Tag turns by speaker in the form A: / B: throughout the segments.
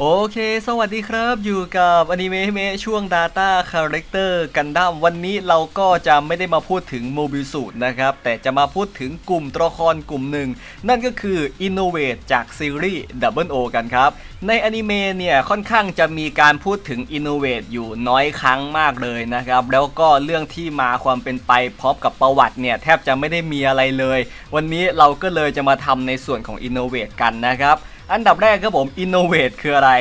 A: โอเค สวัสดีครับ อยู่กับอนิเมะเมช่วง Data Character กันดั้มวันนี้เราก็จะไม่ได้มาพูดถึงโมบิลสูตรนะครับ แต่จะมาพูดถึงกลุ่มตัวละครกลุ่มหนึ่ง นั่นก็คือ Innovate จากซีรีส์ Double O กันครับ ในอนิเมะเนี่ยค่อนข้างจะมีการพูดถึง Innovate อยู่น้อยครั้งมากเลยนะครับ แล้วก็เรื่องที่มาความเป็นไปพร้อมกับประวัติเนี่ยแทบจะไม่ได้มีอะไรเลย วันนี้เราก็เลยจะมาทำในส่วนของ Innovate กันนะครับ อันดับแรกครับผม Innovate คืออะไร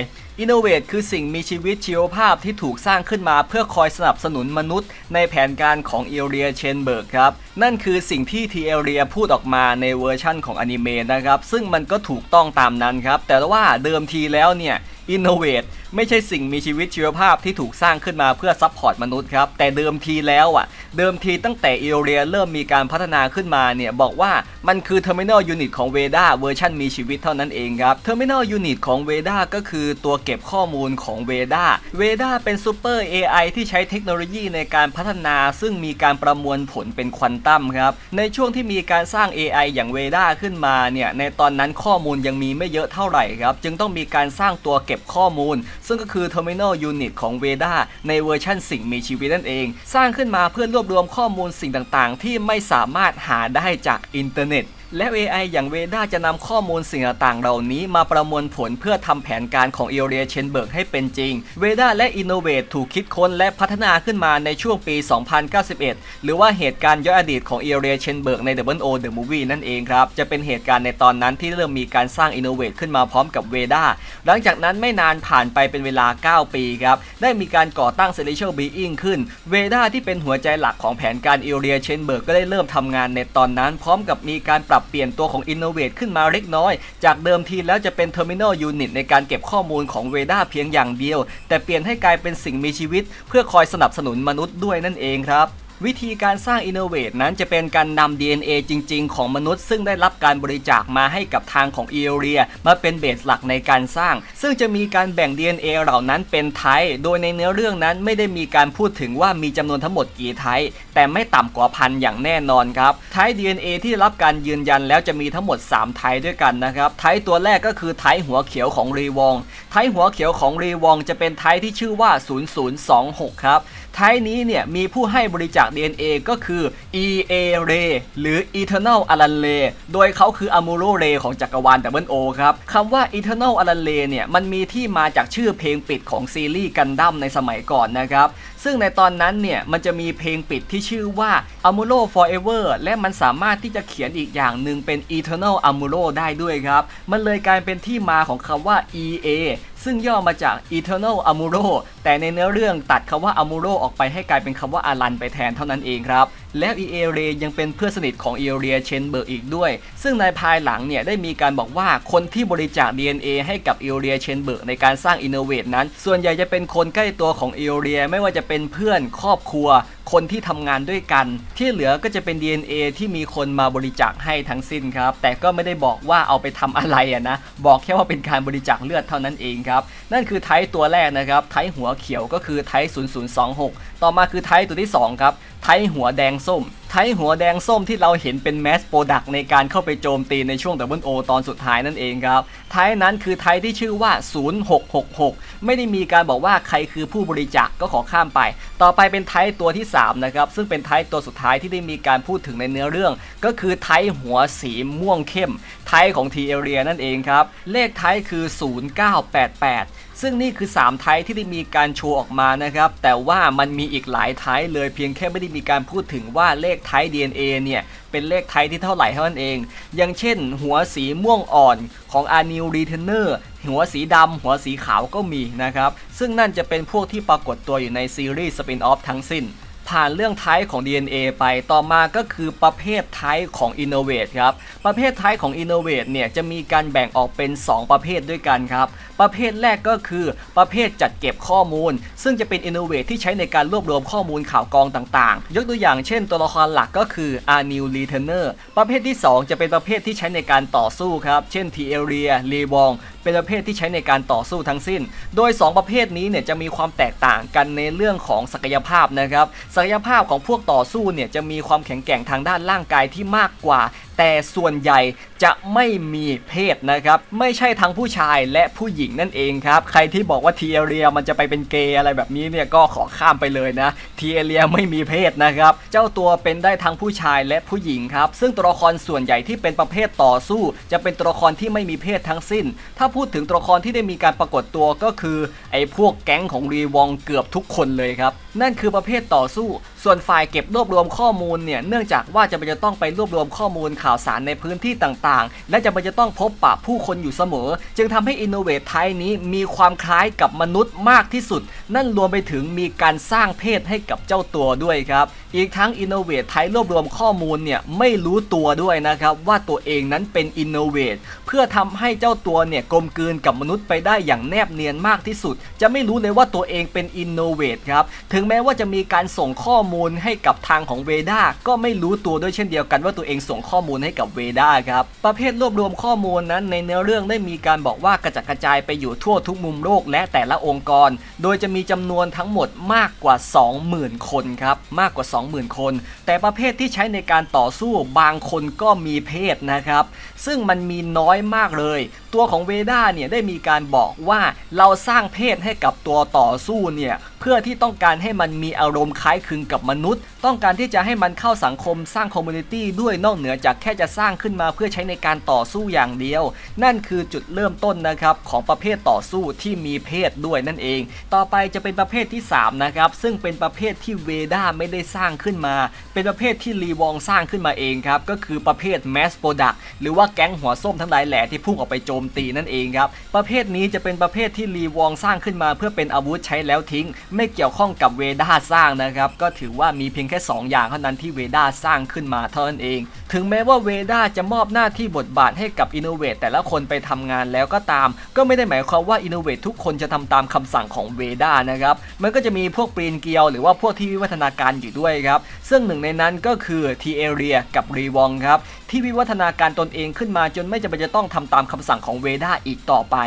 A: Innovate คือสิ่งมีชีวิตชีวภาพที่ถูกสร้างขึ้นมาเพื่อคอยสนับสนุนมนุษย์ ในแผนการของเอเรียเชนเบิร์กครับ นั่นคือสิ่งที่ทีเอเรียพูดออกมาในเวอร์ชั่นของอนิเมะนะครับ ซึ่งมันก็ถูกต้องตามนั้นครับ แต่ว่าเดิมทีแล้วเนี่ย Innovate ไม่ใช่สิ่งมีชีวิตชีวภาพที่ถูกสร้างขึ้นมาเพื่อซัพพอร์ตมนุษย์ครับ แต่เดิมทีแล้วอะ เดิมทีตั้งแต่เอเรียเริ่มมีการพัฒนาขึ้นมาเนี่ย บอกว่ามันคือ Terminal Unit ของ Veda เวอร์ชันมีชีวิตเท่านั้นเองครับ Terminal Unit ของ Veda ก็คือตัวเก็บข้อมูลของ Veda Veda เป็น Super AI ที่ใช้เทคโนโลยีในการพัฒนาซึ่งมีการประมวลผลเป็นควอนตัมครับ ในช่วงที่มีการสร้าง AI อย่าง Veda ขึ้นมาเนี่ยในตอนนั้นข้อมูลยังมีไม่เยอะเท่าไหร่ครับ จึงต้องมีการสร้างตัวเก็บข้อมูลซึ่งก็คือ Terminal Unit ของ Veda ในเวอร์ชันสิ่งมีชีวิตนั่นเอง สร้างขึ้นมาเพื่อรวบรวมข้อมูลสิ่งต่างๆ ที่ไม่สามารถหาได้จากอินเทอร์เน็ต และ AI อย่างเวด้าจะนำข้อมูลสิ่งต่างๆเหล่านี้มาประมวลผลเพื่อทำแผนการของเอเรียเชนเบิร์กให้เป็นจริง เวด้าและ Innovate ถูกคิดค้นและพัฒนาขึ้นมาในช่วงปี 2091 หรือว่าเหตุการณ์ย้อนอดีตของเอเรียเชนเบิร์กใน Double O The Movie นั่นเองครับ จะเป็นเหตุการณ์ในตอนนั้นที่เริ่มมีการสร้าง Innovate ขึ้นมาพร้อมกับเวด้าหลังจากนั้นไม่นานผ่านไปเป็นเวลา 9 ปีครับได้มีการก่อตั้ง Celestial Being ขึ้นเวด้าที่เป็นหัวใจหลักของแผนการเอเรียเชนเบิร์กก็ได้เริ่มทำงานในตอนนั้น พร้อมกับมีการปรับเปลี่ยนตัวของ Innovate ขึ้นมาเล็กน้อย จากเดิมทีแล้วจะเป็น Terminal Unit ในการเก็บข้อมูลของเวด้าเพียงอย่างเดียว แต่เปลี่ยนให้กลายเป็นสิ่งมีชีวิต เพื่อคอยสนับสนุนมนุษย์ด้วยนั่นเองครับ วิธีการสร้าง Innovate นั้นจะเป็นการนำ DNA จริง ๆ ของมนุษย์ ซึ่งได้รับการบริจาคมาให้กับทางของเอเรียมาเป็นเบสหลักในการสร้าง ซึ่งจะมีการแบ่ง DNA เหล่านั้นเป็นไทป์โดยในเนื้อเรื่องนั้นไม่ได้มีการพูดถึงว่ามีจำนวนทั้งหมดกี่ไทป์แต่ไม่ต่ำกว่าพันอย่างแน่นอนครับไทป์ DNA ที่รับการยืนยันแล้วจะมีทั้งหมด 3 ไทป์ด้วยกันนะครับไทป์ตัวแรกก็คือไทป์หัวเขียวของรีวองไทป์หัวเขียวของรีวองจะเป็นไทป์ที่ชื่อว่า 0026 ครับ ท้ายนี้เนี่ยมีผู้ให้บริจาค DNA ก็คือ EA Ray หรือ Eternal Alan Ray โดยเขาคือ Amuro Ray ของจักรวาล Double O ครับคำว่า Eternal Alan Ray เนี่ยมันมีที่มาจากชื่อเพลงปิดของซีรีส์กันดั้มในสมัยก่อนนะครับ ซึ่งในตอนนั้นเนี่ยมันจะมีเพลงปิดที่ชื่อว่า Amuro Forever และมันสามารถที่จะเขียนอีกอย่างหนึ่งเป็น Eternal Amuro ได้ด้วยครับ มันเลยกลายเป็นที่มาของคำว่า EA ซึ่งย่อมาจาก Eternal Amuro แต่ในเนื้อเรื่องตัดคำว่า Amuro ออกไปให้กลายเป็นคำว่าอารันไปแทนเท่านั้นเองครับ แล้วอีเอเรยังเป็นเพื่อนสนิทของอีเรียเชนเบิร์กอีกด้วย ซึ่งในภายหลังเนี่ยได้มีการบอกว่าคนที่บริจาค DNA ให้กับอีเรียเชนเบิร์กในการสร้างอินโนเวตนั้น ส่วนใหญ่จะเป็นคนใกล้ตัวของอีเรียไม่ว่าจะเป็นเพื่อนครอบครัว คนที่ทำงานด้วยกัน ที่เหลือก็จะเป็น DNA ที่มีคนมาบริจาคให้ทั้งสิ้นครับ แต่ก็ไม่ได้บอกว่าเอาไปทำอะไรอะนะ บอกแค่ว่าเป็นการบริจาคเลือดเท่านั้นเองครับ นั่นคือไทป์ตัวแรกนะครับ ไทป์หัวเขียวก็คือไทป์0026 ต่อมาคือไทป์ตัวที่2ครับ ไทป์หัวแดงส้มไทป์หัวแดงส้มที่เราเห็นเป็นแมสโปรดักในการเข้าไปโจมตีในช่วง Double O ตอนสุดท้ายนั่นเองครับ ไทป์นั้นคือไทป์ที่ชื่อว่า 0666 ไม่ได้มีการบอกว่าใครคือผู้บริจาคก็ขอข้ามไป ต่อไปเป็นไทป์ตัวที่ 3 นะครับ ซึ่งเป็นไทป์ตัวสุดท้ายที่ได้มีการพูดถึงในเนื้อเรื่อง ก็คือไทป์หัวสีม่วงเข้ม ไทป์ของทีเอเรียนั่นเองครับ เลขไทป์คือ 0988ซึ่งนี่คือ 3 ไทป์ที่ได้มีการโชว์ออกมานะครับ แต่ว่ามันมีอีกหลายไทป์เลยเพียงแค่ไม่ได้มีการพูดถึงว่าเลขไทป์ DNA เนี่ย เป็นเลขไทป์ที่เท่าไหร่เท่านั้นเอง อย่างเช่น หัวสีม่วงอ่อนของ a n i l Returner หัวสีดำหัวสีขาวก็มีนะครับ ซึ่งนั่นจะเป็นพวกที่ปรากฏตัวอยู่ในซีรีส์สปินออฟทั้งสิ้น ผ่านเรื่องไทป์ของ DNA ไปต่อมาก็คือประเภทไทป์ของ Innovate ครับ ประเภทไทป์ของ Innovate เนี่ยจะมีการแบ่งออกเป็น 2 ประเภทด้วยกันครับ ประเภทแรกก็คือประเภทจัดเก็บข้อมูล ซึ่งจะเป็น Innovate ที่ใช้ในการรวบรวมข้อมูลข่าวกรองต่างๆ ยกตัวอย่างเช่นตัวละครหลักก็คือ a n i l Returner ประเภทที่ 2 จะเป็นประเภทที่ใช้ในการต่อสู้ครับ เช่น t e r i a l e w o n g เป็นประเภทที่ใช้ในการต่อสู้ทั้งสิ้น โดย 2 ประเภทนี้เนี่ยจะมีความแตกต่างกันในเรื่องของศักยภาพนะครับศักยภาพของพวกต่อสู้เนี่ยจะมีความแข็งแกร่งทางด้านร่างกายที่มากกว่าแต่ส่วนใหญ่จะไม่มีเพศนะครับ ไม่ใช่ทั้งผู้ชายและผู้หญิงนั่นเองครับ ใครที่บอกว่าทีเอเรียมันจะไปเป็นเกย์อะไรแบบนี้เนี่ยก็ขอข้ามไปเลยนะทีเอเรียไม่มีเพศนะครับ เจ้าตัวเป็นได้ทั้งผู้ชายและผู้หญิงครับ ซึ่งตัวละครส่วนใหญ่ที่เป็นประเภทต่อสู้ จะเป็นตัวละครที่ไม่มีเพศทั้งสิ้น ถ้าพูดถึงตัวละครที่ได้มีการปรากฏตัวก็คือไอ้พวกแก๊งของรีวองเกือบทุกคนเลยครับ นั่นคือประเภทต่อสู้ ส่วนฝ่ายเก็บรวบรวมข้อมูลเนี่ยเนื่องจากว่าจะเป็นจะต้องไปรวบรวมข้อมูลข่าวสารในพื้นที่ต่างๆ และจะเป็นจะต้องพบปะผู้คนอยู่เสมอ จึงทำให้ Innovate ไทยนี้มีความคล้ายกับมนุษย์มากที่สุด นั่นรวมไปถึงมีการสร้างเพศให้กับเจ้าตัวด้วยครับ อีกทั้ง Innovate ไทยรวบรวมข้อมูลเนี่ยไม่รู้ตัวด้วยนะครับว่าตัวเองนั้นเป็น Innovate เพื่อทำให้เจ้าตัวเนี่ยกลมกลืนกับมนุษย์ไปได้อย่างแนบเนียนมากที่สุด จะไม่รู้เลยว่าตัวเองเป็น Innovate ครับถึงแม้ว่าจะมีการส่งข้อมูลให้กับทางของเวด้าก็ไม่รู้ตัวด้วยเช่นเดียวกันว่าตัวเองส่งข้อมูลให้กับเวด้าครับประเภทรวบรวมข้อมูลนั้นในเนื้อเรื่องได้มีการบอกว่ากระจัดกระจายไปอยู่ทั่วทุกมุมโลกและแต่ละองค์กร โดยจะมีจำนวนทั้งหมดมากกว่า 20,000 คนครับมากกว่า20,000 คน แต่ประเภทที่ใช้ในการต่อสู้บางคนก็มีเพศนะครับ ซึ่งมันมีน้อยมากเลย ตัวของเวด้าเนี่ยได้มีการบอกว่าเราสร้างเพศให้กับตัวต่อสู้เนี่ย พื่อที่ต้องการให้มันมีอารมณ์คล้ายคลึงกับมนุษย์ ต้องการที่จะให้มันเข้าสังคมสร้างคอมมูนิตี้ด้วยนอกเหนือจากแค่จะสร้างขึ้นมาเพื่อใช้ในการต่อสู้อย่างเดียว นั่นคือจุดเริ่มต้นนะครับของประเภทต่อสู้ที่มีเพศด้วยนั่นเอง ต่อไปจะเป็นประเภทที่3นะครับซึ่งเป็นประเภทที่เวด้าไม่ได้สร้างขึ้นมา เป็นประเภทที่รีวองสร้างขึ้นมาเองครับก็คือประเภท Mass Product หรือว่าแก๊งหัวส้มทั้งหลายแหล่ที่พุ่งออกไปโจมตีนั่นเองครับประเภทนี้จะเป็นประเภทที่รีวองสร้างขึ้นมา เพื่อเป็นอาวุธใช้แล้วทิ้งไม่เกี่ยวข้องกับเวด้าสร้างนะครับ ก็ถือว่ามีเพียงแค่ 2 อย่างเท่านั้นที่เวด้าสร้างขึ้นมาเท่านั้นเอง ถึงแม้ว่าเวด้าจะมอบหน้าที่บทบาทให้กับอินโนเวตแต่ละคนไปทำงานแล้วก็ตาม ก็ไม่ได้หมายความว่าอินโนเวตทุกคนจะทำตามคำสั่งของเวด้านะครับ มันก็จะมีพวกปรีนเกียว หรือว่าพวกที่วิวัฒนาการอยู่ด้วยครับ ซึ่งหนึ่งในนั้นก็คือทีเอเรียกับรีวองครับที่วิวัฒนาการตนเองขึ้นมาจนไม่จำเป็นจะต้องทำตามคำสั่งของเวด้าอีกต่อไป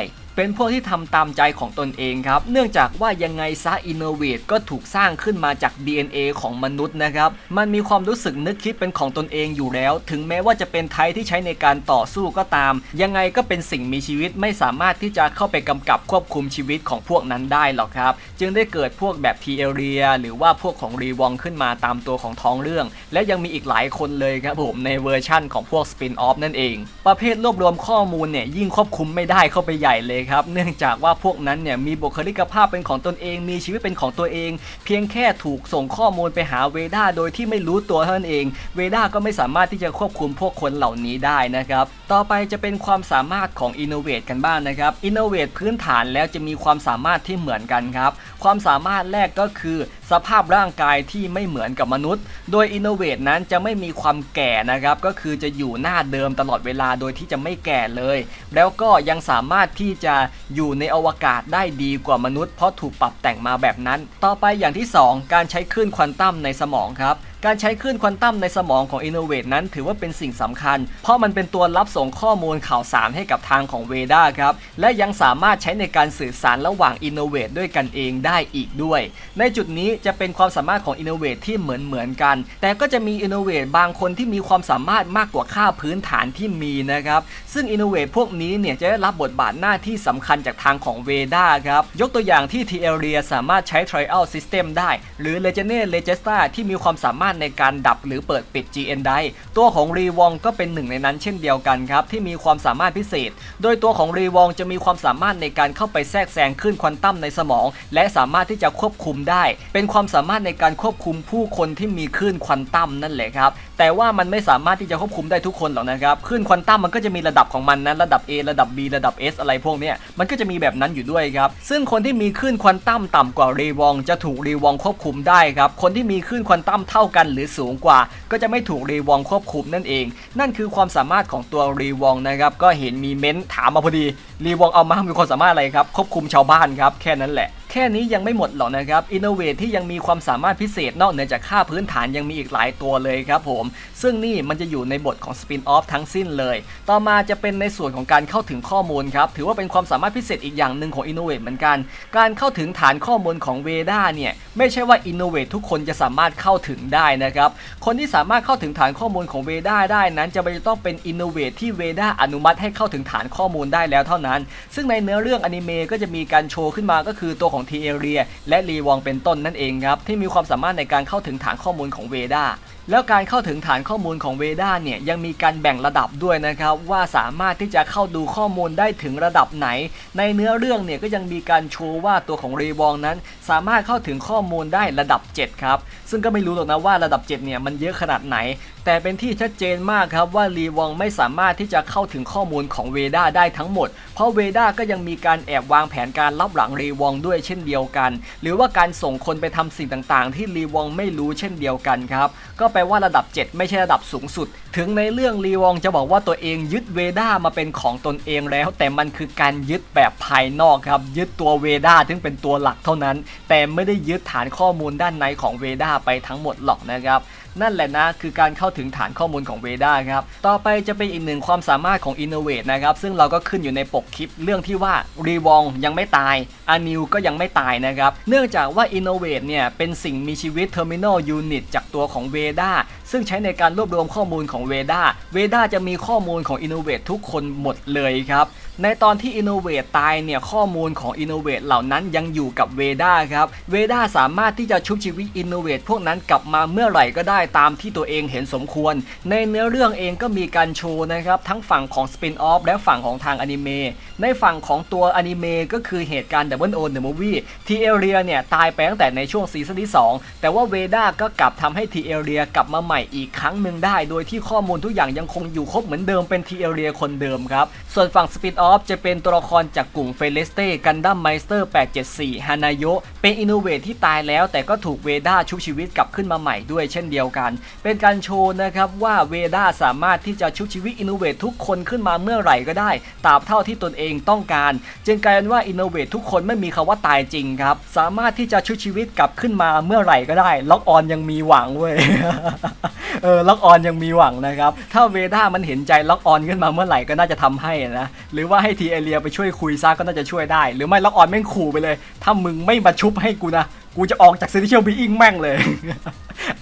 A: เป็นพวกที่ทำตามใจของตนเองครับ เนื่องจากว่ายังไงซะ Innovate ก็ถูกสร้างขึ้นมาจาก DNA ของมนุษย์นะครับ มันมีความรู้สึกนึกคิดเป็นของตนเองอยู่แล้ว ถึงแม้ว่าจะเป็นไทยที่ใช้ในการต่อสู้ก็ตาม ยังไงก็เป็นสิ่งมีชีวิตไม่สามารถที่จะเข้าไปกำกับควบคุมชีวิตของพวกนั้นได้หรอกครับ จึงได้เกิดพวกแบบทีเอเรีย หรือว่าพวกของรีวองขึ้นมาตามตัวของท้องเรื่อง และยังมีอีกหลายคนเลยครับผมในเวอร์ชั่นของพวกสปินออฟนั่นเอง ประเภทรวบรวมข้อมูลเนี่ยยิ่งควบคุมไม่ได้เข้าไปใหญ่เลยครับ เนื่องจากว่าพวกนั้นเนี่ยมีบุคลิกภาพเป็นของตนเอง มีชีวิตเป็นของตัวเอง เพียงแค่ถูกส่งข้อมูลไปหาเวด้าโดยที่ไม่รู้ตัวเท่านั้นเอง เวด้าก็ไม่สามารถที่จะควบคุมพวกคนเหล่านี้ได้นะครับ ต่อไปจะเป็นความสามารถของ Innovate กันบ้างนะครับ Innovate พื้นฐานแล้วจะมีความสามารถที่เหมือนกันครับ ความสามารถแรกก็คือ สภาพร่างกายที่ไม่เหมือนกับมนุษย์ โดย Innovate นั้นจะไม่มีความแก่นะครับ ก็คือจะอยู่หน้าเดิมตลอดเวลาโดยที่จะไม่แก่เลย แล้วก็ยังสามารถที่จะอยู่ในอวกาศได้ดีกว่ามนุษย์เพราะถูกปรับแต่งมาแบบนั้น ต่อไปอย่างที่ 2 การใช้คลื่นควอนตัมในสมองครับการใช้คลื่นควอนตัมในสมองของ Innovate นั้นถือว่าเป็นสิ่งสำคัญ เพราะมันเป็นตัวรับส่งข้อมูลข่าวสารให้กับทางของเวด้าครับ และยังสามารถใช้ในการสื่อสารระหว่าง Innovate ด้วยกันเองได้อีกด้วย ในจุดนี้จะเป็นความสามารถของ Innovate ที่เหมือนเหมือนกัน แต่ก็จะมี Innovate บางคนที่มีความสามารถมากกว่าค่าพื้นฐานที่มีนะครับ ซึ่ง Innovate พวกนี้เนี่ยจะได้รับบทบาทหน้าที่สำคัญจากทางของเวด้าครับ ยกตัวอย่างที่ t ีเอเรียสามารถใช้ Trial System ได้ หรือ Legene Legesta ที่มีความสามารถในการดับหรือเปิดปิด GN ได้ ตัวของรีวองก็เป็นหนึ่งในนั้นเช่นเดียวกันครับ ที่มีความสามารถพิเศษ โดยตัวของรีวองจะมีความสามารถในการเข้าไปแทรกแซงขึ้นควอนตัมในสมอง และสามารถที่จะควบคุมได้ เป็นความสามารถในการควบคุมผู้คนที่มีคลื่นควอนตัมนั่นแหละครับ แต่ว่ามันไม่สามารถที่จะควบคุมได้ทุกคนหรอกนะครับคลื่นควอนตัมมันก็จะมีระดับของมันนะระดับ A ระดับ B ระดับ S อะไรพวกเนี้ยมันก็จะมีแบบนั้นอยู่ด้วยครับซึ่งคนที่มีคลื่นควอนตัมต่ำกว่ารีวองจะถูกรีวองควบคุมได้ครับคนที่มีคลื่นควอนตัมเท่ากันหรือสูงกว่า ก็จะไม่ถูกรีวองควบคุมนั่นเอง นั่นคือความสามารถของตัวรีวองนะครับก็เห็นมีเม้นต์ถามมาพอดีรีวองเอามามีความสามารถอะไรครับควบคุมชาวบ้านครับแค่นั้นแหละ ค่ค่นี้ยังไม่หมดหรอกนะครับอินโนเวทที่ยังมีความสามารถพิเศษนอกเหนือจากค่าพื้นฐานยังมีอีกหลายตัวเลยครับผม ซึ่งนี่มันจะอยู่ในบทของสปินออฟทั้งสิ้นเลย ต่อมาจะเป็นในส่วนของการเข้าถึงข้อมูลครับ ถือว่าเป็นความสามารถพิเศษอีกอย่างหนึ่งของอินโนเวทเหมือนกัน การเข้าถึงฐานข้อมูลของเวด้าเนี่ยไม่ใช่ว่าอินโนเวททุกคนจะสามารถเข้าถึงได้นะครับ คนที่สามารถเข้าถึงฐานข้อมูลของเวด้าได้นั้นจะไม่ต้องเป็นอินโนเวทที่เวด้าอนุมัติให้เข้าถึงฐานข้อมูลได้แล้วเท่านั้น ซึ่งในเนื้อเรื่องอนิเมะก็จะมีการโชว์ขึ้นมาก็คือตัวของทีเอเรีย และรีวองเป็นต้นนั่นเองครับ ที่มีความสามารถในการเข้าถึงฐานข้อมูลของเวด้าแล้วการเข้าถึงฐานข้อมูลของเวด้าเนี่ยยังมีการแบ่งระดับด้วยนะครับ ว่าสามารถที่จะเข้าดูข้อมูลได้ถึงระดับไหน ในเนื้อเรื่องเนี่ยก็ยังมีการโชว์ว่าตัวของรีวองนั้น สามารถเข้าถึงข้อมูลได้ระดับ 7 ครับ ซึ่งก็ไม่รู้หรอกนะว่าระดับ 7 เนี่ยมันเยอะขนาดไหน แต่เป็นที่ชัดเจนมากครับว่ารีวองไม่สามารถที่จะเข้าถึงข้อมูลของเวด้าได้ทั้งหมด เพราะเวด้าก็ยังมีการแอบวางแผนการรับหลังรีวองด้วยเช่นเดียวกัน หรือว่าการส่งคนไปทำสิ่งต่างๆ ที่รีวองไม่รู้เช่นเดียวกันครับก็แปลว่าระดับ 7 ไม่ใช่ระดับสูงสุด ถึงในเรื่องรีวองจะบอกว่าตัวเองยึดเวด้ามาเป็นของตนเองแล้ว แต่มันคือการยึดแบบภายนอกครับยึดตัวเวด้าถึงเป็นตัวหลักเท่านั้น แต่ไม่ได้ยึดฐานข้อมูลด้านในของเวด้าไปทั้งหมดหรอกนะครับ นั่นแหละนะ คือการเข้าถึงฐานข้อมูลของเวด้าครับ ต่อไปจะเป็นอีกหนึ่งความสามารถของ Innovate นะครับ ซึ่งเราก็ขึ้นอยู่ในปกคลิปเรื่องที่ว่ารีวองยังไม่ตายอานิวก็ยังไม่ตายนะครับ เนื่องจากว่า Innovate เนี่ยเป็นสิ่งมีชีวิต Terminal Unit จากตัวของเวด้า ซึ่งใช้ในการรวบรวมข้อมูลของเวด้าเวด้าจะมีข้อมูลของ Innovate ทุกคนหมดเลยครับ ในตอนที่ Innovate ตายเนี่ยข้อมูลของ Innovate เหล่านั้นยังอยู่กับเวด้าครับเวด้าสามารถที่จะชุบชีวิต Innovate พวกนั้นกลับมาเมื่อไหร่ก็ได้ตามที่ตัวเองเห็นสมควร ในเนื้อเรื่องเองก็มีการโชว์นะครับทั้งฝั่งของ Spin Off และฝั่งของทางอนิเมะในฝั่งของตัวอนิเมะก็คือเหตุการณ์ Double O The Movie ทีเอเรียเนี่ยตายไปตั้งแต่ในช่วงซีซั่นที่2 แต่ว่าเวด้าก็กลับทำให้ทีเอเรียกลับมาใหม่อีกครั้งหนึ่งได้ โดยที่ข้อมูลทุกอย่างยังคงอยู่ครบเหมือนเดิมเป็นทีเอเรียคนเดิมครับ ส่วนฝั่ง Spin Off จะเป็นตัวละครจากกลุ่มเฟเลสเต้กันดั้มไมสเตอร์874ฮานาโยเป็นอินโนเวทที่ตายแล้ว แต่ก็ถูกเวด้าชุบชีวิตกลับขึ้นมาใหม่ด้วยเช่นเดียวกัน เป็นการโชว์นะครับว่าเวด้าสามารถที่จะชุบชีวิตอินโนเวททุกคนขึ้นมาเมื่อไหร่ก็ได้ตราบเท่าที่ตนเองต้องการ จึงกลายเป็นว่าอินโนเวททุกคนไม่มีคำว่าตายจริงครับ สามารถที่จะชุบชีวิตกลับขึ้นมาเมื่อไหร่ก็ได้ ล็อกออนยังมีหวังเว้ยเออล็อกออนยังมีหวังนะครับ ถ้าเวด้ามันเห็นใจล็อกออนขึ้นมาเมื่อไหร่ก็น่าจะทำให้นะ หรือว่าให้ทีเอเรียไปช่วยคุยซะก็น่าจะช่วยได้ หรือไม่ล็อกออนแม่งขู่ไปเลย ถ้ามึงไม่มาชุบให้กูนะ กูจะออกจากเซนิเชียลบีอิงแม่งเลย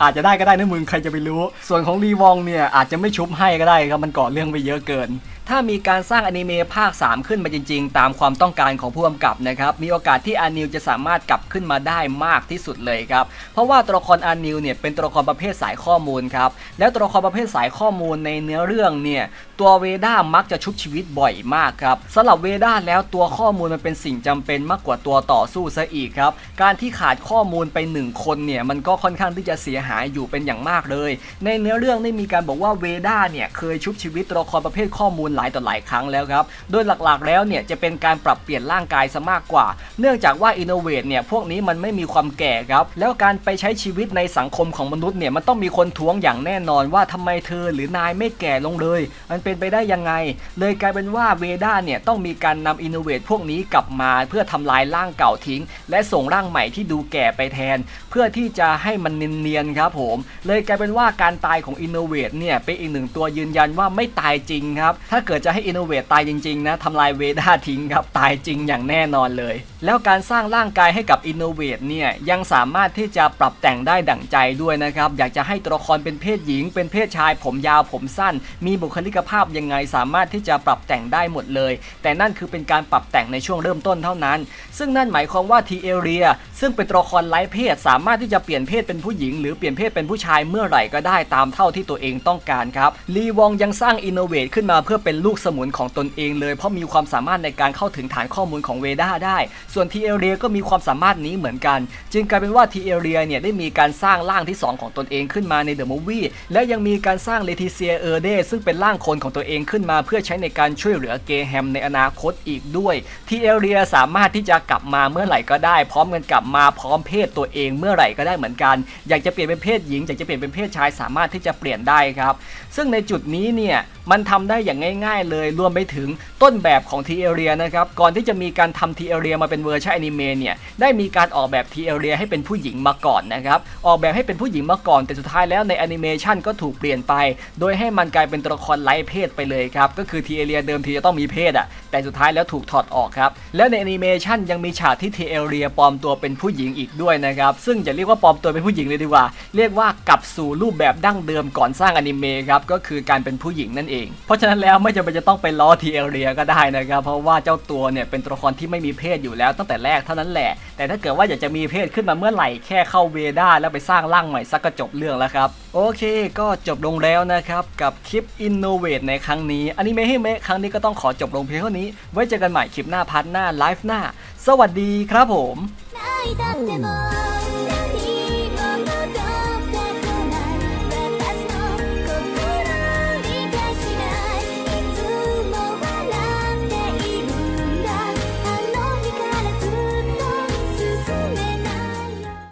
A: อาจจะได้ก็ได้นะมึงใครจะไปรู้ ส่วนของรีวองเนี่ยอาจจะไม่ชุบให้ก็ได้ครับมันก่อเรื่องไปเยอะเกิน ถ้ามีการสร้างอนิเมะภาค 3 ขึ้นมาจริงๆ ตามความต้องการของผู้กำกับนะครับ มีโอกาสที่อานิวจะสามารถกลับขึ้นมาได้มากที่สุดเลยครับ เพราะว่าตัวละครอานิวเนี่ยเป็นตัวละครประเภทสายข้อมูลครับ แล้วตัวละครประเภทสายข้อมูลในเนื้อเรื่องเนี่ยตัวเวด้ามักจะชุบชีวิตบ่อยมากครับสำหรับเวด้าแล้วตัวข้อมูลมันเป็นสิ่งจำเป็นมากกว่าตัวต่อสู้ซะอีกครับ การที่ขาดข้อมูลไปหนึ่งคนเนี่ยมันก็ค่อนข้างที่จะเสียหายอยู่เป็นอย่างมากเลย ในเนื้อเรื่องได้มีการบอกว่าเวด้าเนี่ยเคยชุบชีวิตตัวละครประเภทข้อมูลหลายต่อหลายครั้งแล้วครับ โดยหลักๆแล้วเนี่ยจะเป็นการปรับเปลี่ยนร่างกายซะมากกว่า เนื่องจากว่าอินโนเวทเนี่ยพวกนี้มันไม่มีความแก่ครับ แล้วการไปใช้ชีวิตในสังคมของมนุษย์เนี่ยมันต้องมีคนท้วงอย่างแน่นอนว่าทำไมเธอหรือนายไม่แก่ลงเลย มันเป็นไปได้ยังไง เลยกลายเป็นว่าเวด้าเนี่ยต้องมีการนำอินโนเวทพวกนี้กลับมาเพื่อทำลายร่างเก่าทิ้ง และส่งร่างใหม่ที่ดูแก่ไปแทน เพื่อที่จะให้มันเนียนๆครับผม เลยกลายเป็นว่าการตายของอินโนเวทเนี่ยเป็นอีกหนึ่งตัวยืนยันว่าไม่ตายจริงครับ ถ้าเกิดจะให้อินโนเวตตายจริงๆนะทำลายเวด้าทิ้งครับ ตายจริงอย่างแน่นอนเลยแล้วการสร้างร่างกายให้กับอินโนเวทเนี่ยยังสามารถที่จะปรับแต่งได้ดั่งใจด้วยนะครับ อยากจะให้ตัวละครเป็นเพศหญิง เป็นเพศชาย ผมยาวผมสั้น มีบุคลิกภาพยังไงสามารถที่จะปรับแต่งได้หมดเลย แต่นั่นคือเป็นการปรับแต่งในช่วงเริ่มต้นเท่านั้น ซึ่งนั่นหมายความว่าทีเอเรียซึ่งเป็นตัวละครไร้เพศ สามารถที่จะเปลี่ยนเพศเป็นผู้หญิง หรือเปลี่ยนเพศเป็นผู้ชายเมื่อไหร่ก็ได้ตามเท่าที่ตัวเองต้องการครับลีวองยังสร้างอินโนเวทขึ้นมาเพื่อเป็นลูกสมุนของตนเองเลย เพราะมีความสามารถในการเข้าถึงฐานข้อมูลของเวด้าได้ส่วน ทีเอเรียก็มีความสามารถนี้เหมือนกัน จึงกลายเป็นว่า ทีเอเรียเนี่ยได้มีการสร้างร่างที่ 2 ของตนเองขึ้นมาในเดอะมูฟวี่และยังมีการสร้างเลติเซียเออร์เดซึ่งเป็นร่างคนของตัวเองขึ้นมา เพื่อใช้ในการช่วยเหลือเกแฮมในอนาคตอีกด้วย ทีเอเรียสามารถที่จะกลับมาเมื่อไหร่ก็ได้ พร้อมกันกลับมาพร้อมเพศตัวเองเมื่อไหร่ก็ได้เหมือนกัน อยากจะเปลี่ยนเป็นเพศหญิงอยากจะเปลี่ยนเป็นเพศชายสามารถที่จะเปลี่ยนได้ครับ ซึ่งในจุดนี้เนี่ยมันทำได้อย่างง่าย ๆ เลยรวมไปถึงต้นแบบของทีเอเรียนะครับก่อนที่จะมีการทำทีเอเรียมาเป็นเป็นเวอร์ชันอนิเมะเนี่ยได้มีการออกแบบทีเอเรียให้เป็นผู้หญิงมาก่อนนะครับออกแบบให้เป็นผู้หญิงมาก่อน แต่สุดท้ายแล้วในแอนิเมชันก็ถูกเปลี่ยนไป โดยให้มันกลายเป็นตัวละครไร้เพศไปเลยครับก็คือทีเอเรียเดิมทีจะต้องมีเพศอะแต่สุดท้ายแล้วถูกถอดออกครับแล้วในแอนิเมชันยังมีฉากที่ทีเอเรียปลอมตัวเป็นผู้หญิงอีกด้วยนะครับซึ่งจะเรียกว่าปลอมตัวเป็นผู้หญิงเลยดีกว่า เรียกว่ากลับสู่รูปแบบดั้งเดิมก่อนสร้างอนิเมะครับก็คือการเป็นผู้หญิงนั่นเอง เพราะฉะนั้นแล้วไม่จำเป็นจะต้องไปล้อทีเอเรียก็ได้นะครับเพราะว่าเจ้าตัวเนี่ยเป็นตัวละครที่ไม่มีเพศอยู่แล้วแล้วตั้งแต่แรกเท่านั้นแหละ แต่ถ้าเกิดว่าอยากจะมีเพศขึ้นมาเมื่อไหร่แค่เข้าเวด้าแล้วไปสร้างร่างใหม่สักก็จบเรื่องแล้วครับ โอเค ก็จบลงแล้วนะครับ กับคลิป Innovate ในครั้งนี้อันนี้เมะให้เมะครั้งนี้ก็ต้องขอจบลงเพียงเท่านี้ ไว้เจอกันใหม่คลิปหน้าพาร์ทหน้าไลฟ์หน้า สวัสดีครับผม